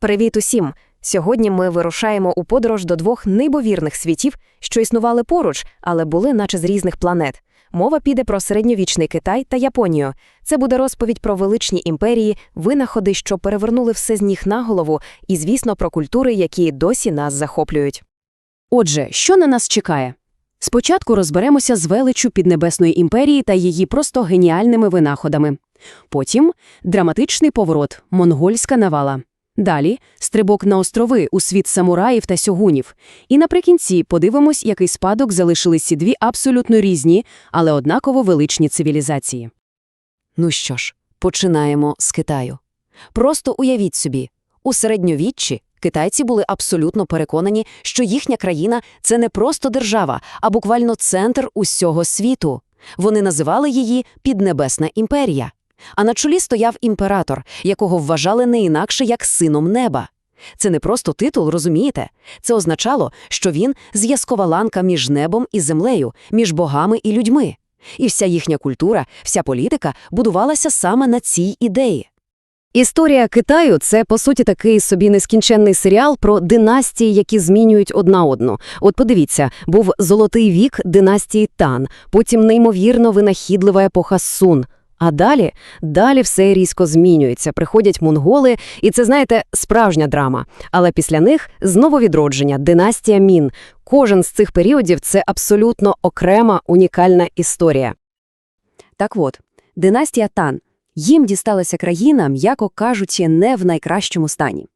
Привіт усім! Сьогодні ми вирушаємо у подорож до двох неймовірних світів, що існували поруч, але були наче з різних планет. Мова піде про середньовічний Китай та Японію. Це буде розповідь про величні імперії, винаходи, що перевернули все з ніг на голову, і, звісно, про культури, які досі нас захоплюють. Отже, що на нас чекає? Спочатку розберемося з величчю Піднебесної імперії та її просто геніальними винаходами. Потім – драматичний поворот – монгольська навала. Далі – стрибок на острови у світ самураїв та сьогунів. І наприкінці подивимось, який спадок залишили ці дві абсолютно різні, але однаково величні цивілізації. Ну що ж, починаємо з Китаю. Просто уявіть собі, у середньовіччі китайці були абсолютно переконані, що їхня країна – це не просто держава, а буквально центр усього світу. Вони називали її Піднебесна імперія. А на чолі стояв імператор, якого вважали не інакше як сином неба. Це не просто титул, розумієте? Це означало, що він – зв'язкова ланка між небом і землею, між богами і людьми. І вся їхня культура, вся політика будувалася саме на цій ідеї. Історія Китаю – це, по суті, такий собі нескінченний серіал про династії, які змінюють одна одну. От подивіться, був золотий вік династії Тан, потім неймовірно винахідлива епоха Сун. А далі, далі все різко змінюється. Приходять монголи, і це, знаєте, справжня драма. Але після них знову відродження, династія Мін. Кожен з цих періодів – це абсолютно окрема, унікальна історія. Так от, династія Тан. Їм дісталася країна, м'яко кажучи, не в найкращому стані.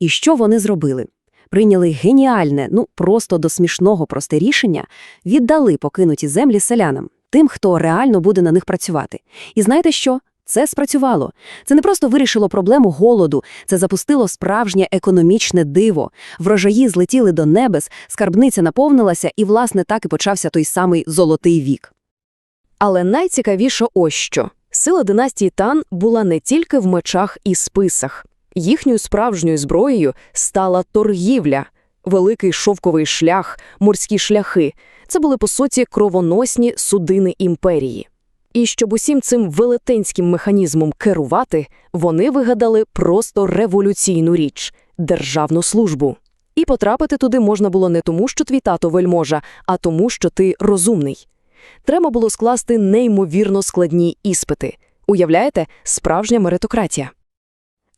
І що вони зробили? Прийняли геніальне, ну просто до смішного просте рішення, віддали покинуті землі селянам, тим, хто реально буде на них працювати. І знаєте що? Це спрацювало. Це не просто вирішило проблему голоду, це запустило справжнє економічне диво. Врожаї злетіли до небес, скарбниця наповнилася, і, власне, так і почався той самий золотий вік. Але найцікавіше ось що. Сила династії Тан була не тільки в мечах і списах. Їхньою справжньою зброєю стала торгівля, великий шовковий шлях, морські шляхи. Це були, по суті, кровоносні судини імперії. І щоб усім цим велетенським механізмом керувати, вони вигадали просто революційну річ – державну службу. І потрапити туди можна було не тому, що твій тато вельможа, а тому, що ти розумний. Треба було скласти неймовірно складні іспити. Уявляєте, справжня меритократія.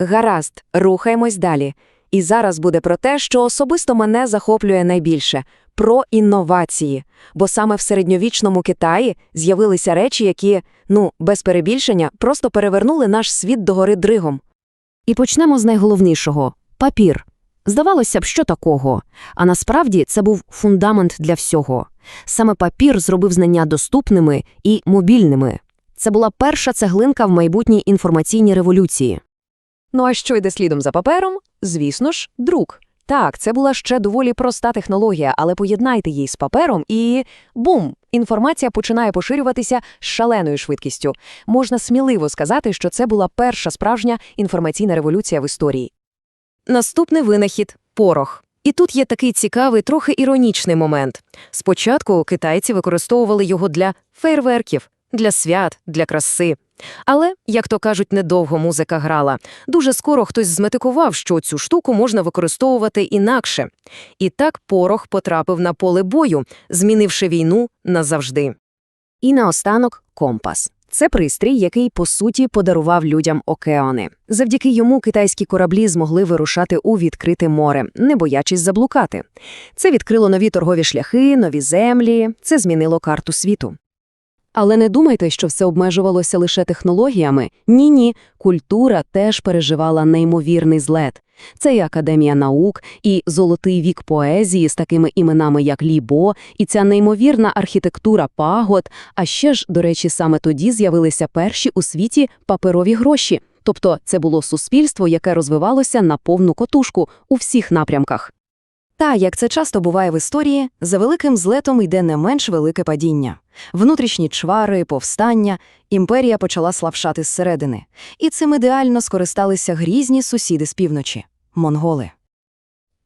Гаразд, рухаємось далі. І зараз буде про те, що особисто мене захоплює найбільше – про інновації. Бо саме в середньовічному Китаї з'явилися речі, які, ну, без перебільшення, просто перевернули наш світ догори дригом. І почнемо з найголовнішого – папір. Здавалося б, що такого? А насправді це був фундамент для всього. Саме папір зробив знання доступними і мобільними. Це була перша цеглинка в майбутній інформаційній революції. Ну а що йде слідом за папером? Звісно ж, друк. Так, це була ще доволі проста технологія, але поєднайте її з папером і бум! Інформація починає поширюватися з шаленою швидкістю. Можна сміливо сказати, що це була перша справжня інформаційна революція в історії. Наступний винахід порох. І тут є такий цікавий, трохи іронічний момент. Спочатку китайці використовували його для фейерверків, для свят, для краси. Але, як то кажуть, недовго музика грала. Дуже скоро хтось зметикував, що цю штуку можна використовувати інакше. І так порох потрапив на поле бою, змінивши війну назавжди. І наостанок – компас. Це пристрій, який, по суті, подарував людям океани. Завдяки йому китайські кораблі змогли вирушати у відкрите море, не боячись заблукати. Це відкрило нові торгові шляхи, нові землі, це змінило карту світу. Але не думайте, що все обмежувалося лише технологіями. Ні-ні, культура теж переживала неймовірний злет. Це і Академія наук, і золотий вік поезії з такими іменами, як Лібо, і ця неймовірна архітектура пагод. А ще ж, до речі, саме тоді з'явилися перші у світі паперові гроші. Тобто це було суспільство, яке розвивалося на повну котушку у всіх напрямках. Та, як це часто буває в історії, за великим злетом йде не менш велике падіння. Внутрішні чвари, повстання, імперія почала слабшати зсередини. І цим ідеально скористалися грізні сусіди з півночі – монголи.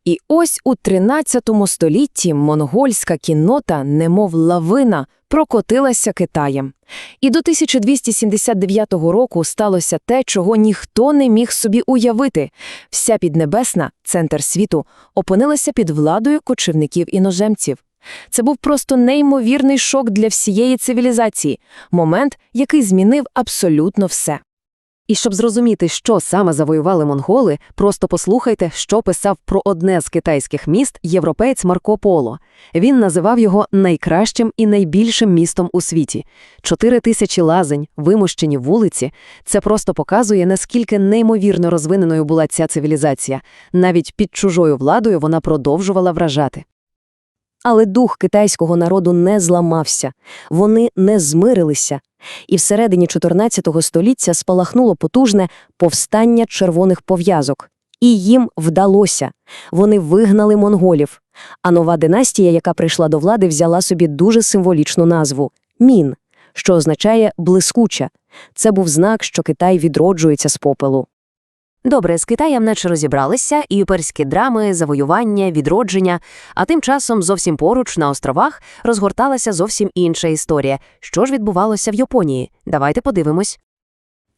І ось у 13 столітті монгольська кіннота, немов лавина, прокотилася Китаєм. І до 1279 року сталося те, чого ніхто не міг собі уявити. Вся Піднебесна, центр світу, опинилася під владою кочівників-іноземців. Це був просто неймовірний шок для всієї цивілізації, момент, який змінив абсолютно все. І щоб зрозуміти, що саме завоювали монголи, просто послухайте, що писав про одне з китайських міст європеєць Марко Поло. Він називав його найкращим і найбільшим містом у світі. Чотири тисячі лазень, вимощені вулиці – це просто показує, наскільки неймовірно розвиненою була ця цивілізація. Навіть під чужою владою вона продовжувала вражати. Але дух китайського народу не зламався, вони не змирилися. І всередині 14 століття спалахнуло потужне повстання червоних пов'язок. І їм вдалося. Вони вигнали монголів. А нова династія, яка прийшла до влади, взяла собі дуже символічну назву – Мін, що означає «блискуча». Це був знак, що Китай відроджується з попелу. Добре, з Китаєм наче розібралися, і перські драми, завоювання, відродження, а тим часом зовсім поруч, на островах, розгорталася зовсім інша історія. Що ж відбувалося в Японії? Давайте подивимось.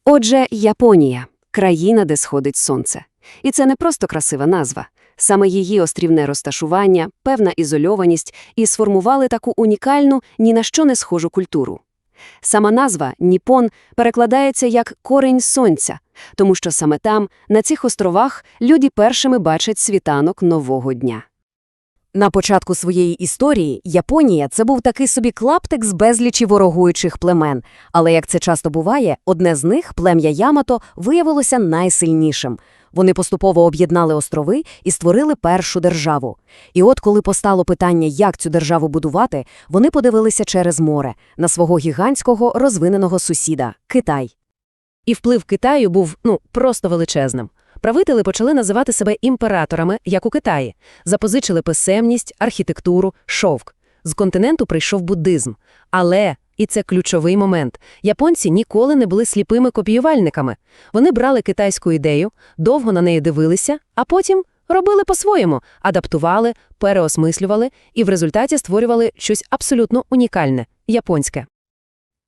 Отже, Японія – країна, де сходить сонце. І це не просто красива назва. Саме її острівне розташування, певна ізольованість і сформували таку унікальну, ні на що не схожу культуру. Сама назва «Ніпон» перекладається як «корень сонця», тому що саме там, на цих островах, люди першими бачать світанок нового дня. На початку своєї історії Японія це був такий собі клаптик з безлічі ворогуючих племен. Але, як це часто буває, одне з них, плем'я Ямато, виявилося найсильнішим. Вони поступово об'єднали острови і створили першу державу. І от коли постало питання, як цю державу будувати, вони подивилися через море на свого гігантського розвиненого сусіда – Китай. І вплив Китаю був, ну, просто величезним. Правителі почали називати себе імператорами, як у Китаї. Запозичили писемність, архітектуру, шовк. З континенту прийшов буддизм. Але, і це ключовий момент, японці ніколи не були сліпими копіювальниками. Вони брали китайську ідею, довго на неї дивилися, а потім робили по-своєму, адаптували, переосмислювали і в результаті створювали щось абсолютно унікальне – японське.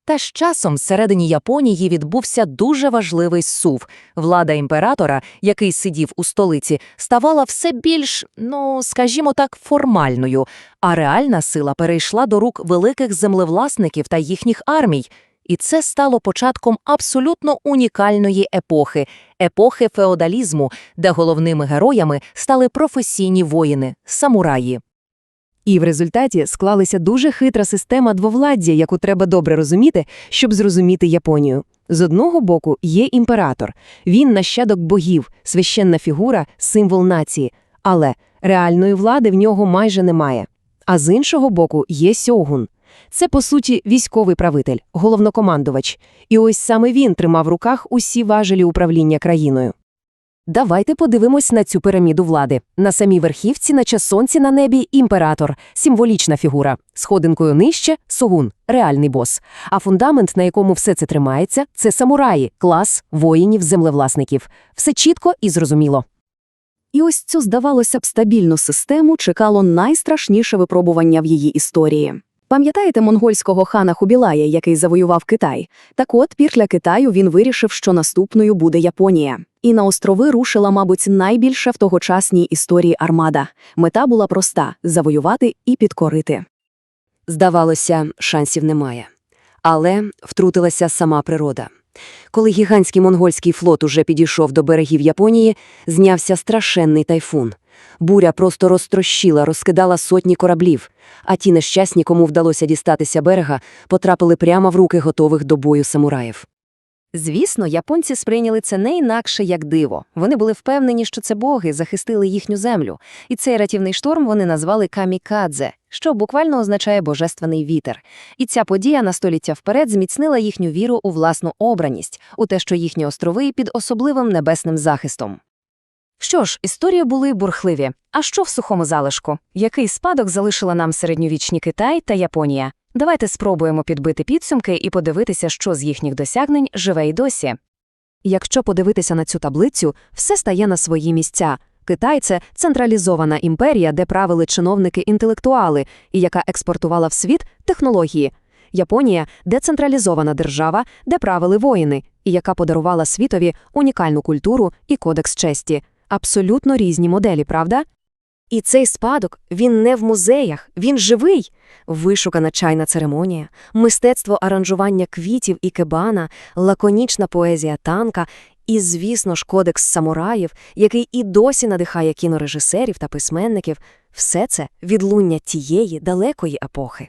Та з часом всередині Японії відбувся дуже важливий сув. Влада імператора, який сидів у столиці, ставала все більш, ну, скажімо так, формальною, а реальна сила перейшла до рук великих землевласників та їхніх армій. І це стало початком абсолютно унікальної епохи – епохи феодалізму, де головними героями стали професійні воїни – самураї. І в результаті склалася дуже хитра система двовладдя, яку треба добре розуміти, щоб зрозуміти Японію. З одного боку є імператор. Він нащадок богів, священна фігура, символ нації. Але реальної влади в нього майже немає. А з іншого боку є сьогун. Це, по суті, військовий правитель, головнокомандувач. І ось саме він тримав в руках усі важелі управління країною. Давайте подивимось на цю піраміду влади. На самій верхівці, наче сонці на небі, імператор, символічна фігура. Сходинкою нижче – согун, реальний бос. А фундамент, на якому все це тримається, це самураї, клас воїнів-землевласників. Все чітко і зрозуміло. І ось цю, здавалося б, стабільну систему чекало найстрашніше випробування в її історії. Пам'ятаєте монгольського хана Хубілая, який завоював Китай? Так от, після Китаю він вирішив, що наступною буде Японія. І на острови рушила, мабуть, найбільша в тогочасній історії армада. Мета була проста – завоювати і підкорити. Здавалося, шансів немає. Але втрутилася сама природа. Коли гігантський монгольський флот уже підійшов до берегів Японії, знявся страшенний тайфун. Буря просто розтрощила, розкидала сотні кораблів, а ті нещасні, кому вдалося дістатися берега, потрапили прямо в руки готових до бою самураїв. Звісно, японці сприйняли це не інакше як диво. Вони були впевнені, що це боги захистили їхню землю. І цей рятівний шторм вони назвали камікадзе, що буквально означає божественний вітер. І ця подія на століття вперед зміцнила їхню віру у власну обраність, у те, що їхні острови під особливим небесним захистом. Що ж, історії були бурхливі. А що в сухому залишку? Який спадок залишила нам середньовічні Китай та Японія? Давайте спробуємо підбити підсумки і подивитися, що з їхніх досягнень живе й досі. Якщо подивитися на цю таблицю, все стає на свої місця. Китай – це централізована імперія, де правили чиновники-інтелектуали, і яка експортувала в світ технології. Японія – децентралізована держава, де правили воїни, і яка подарувала світові унікальну культуру і кодекс честі. Абсолютно різні моделі, правда? І цей спадок, він не в музеях, він живий. Вишукана чайна церемонія, мистецтво аранжування квітів і кебана, лаконічна поезія танка і, звісно ж, кодекс самураїв, який і досі надихає кінорежисерів та письменників. Все це відлуння тієї далекої епохи.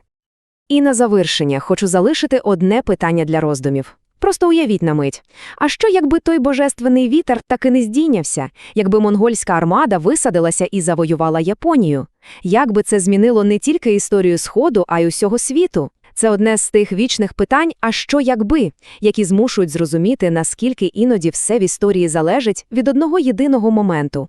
І на завершення хочу залишити одне питання для роздумів. Просто уявіть на мить. А що, якби той божественний вітер таки не здійнявся? Якби монгольська армада висадилася і завоювала Японію? Як би це змінило не тільки історію Сходу, а й усього світу? Це одне з тих вічних питань «а що якби?», які змушують зрозуміти, наскільки іноді все в історії залежить від одного єдиного моменту.